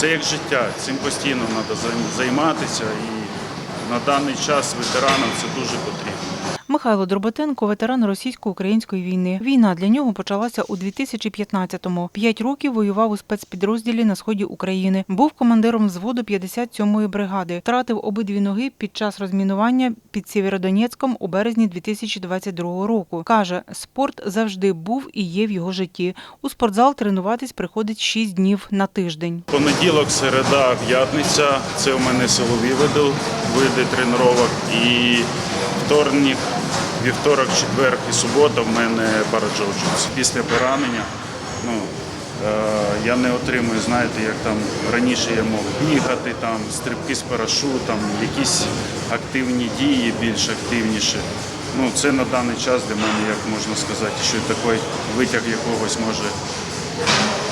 Це як життя, цим постійно треба займатися і на даний час ветеранам це дуже потрібно. Михайло Дроботенко – ветеран російсько-української війни. Війна для нього почалася у 2015-му. П'ять років воював у спецпідрозділі на сході України. Був командиром взводу 57-ї бригади. Втратив обидві ноги під час розмінування під Сєвєродонецьком у березні 2022 року. Каже, спорт завжди був і є в його житті. У спортзал тренуватись приходить 6 днів на тиждень. Понеділок, середа, п'ятниця це у мене силові види, види тренувань. І вторник, вівторок, четвер і субота в мене параджоджус. Після поранення ну, е, я не отримую, знаєте, як там раніше я мог бігати, там, стрибки з парашутом, якісь активні дії, більш активніші. Ну, це на даний час для мене, як можна сказати, що такий витяг якогось може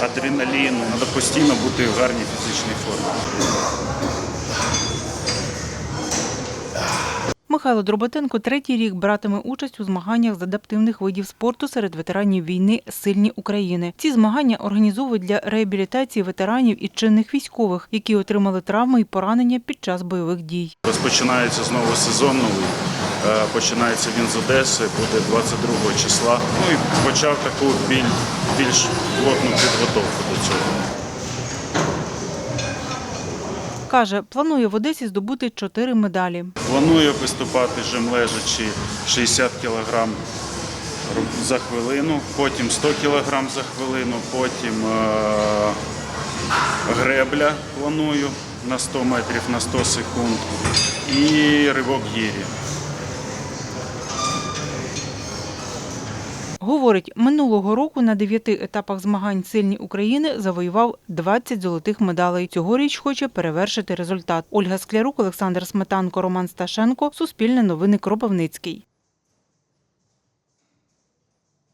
адреналіну. Треба постійно бути в гарній фізичній формі. Михайло Дроботенко третій рік братиме участь у змаганнях з адаптивних видів спорту серед ветеранів війни Сильні України. Ці змагання організовують для реабілітації ветеранів і чинних військових, які отримали травми і поранення під час бойових дій. Розпочинається знову сезон новий. Е, Починається він з Одеси, буде 22 числа. Ну і почав таку біль- більш плотну підготовку до цього. Каже, планує в Одесі здобути чотири медалі. Планує виступати жим лежачи 60 кг за хвилину, потім 100 кг за хвилину, потім е, гребля планую на 100 метрів на 100 секунд і ривок гірі. Говорить, минулого року на дев'яти етапах змагань Сильні України завоював 20 золотих медалей. Цьогоріч хоче перевершити результат. Ольга Склярук, Олександр Сметанко, Роман Сташенко. Суспільне новини Кропивницький.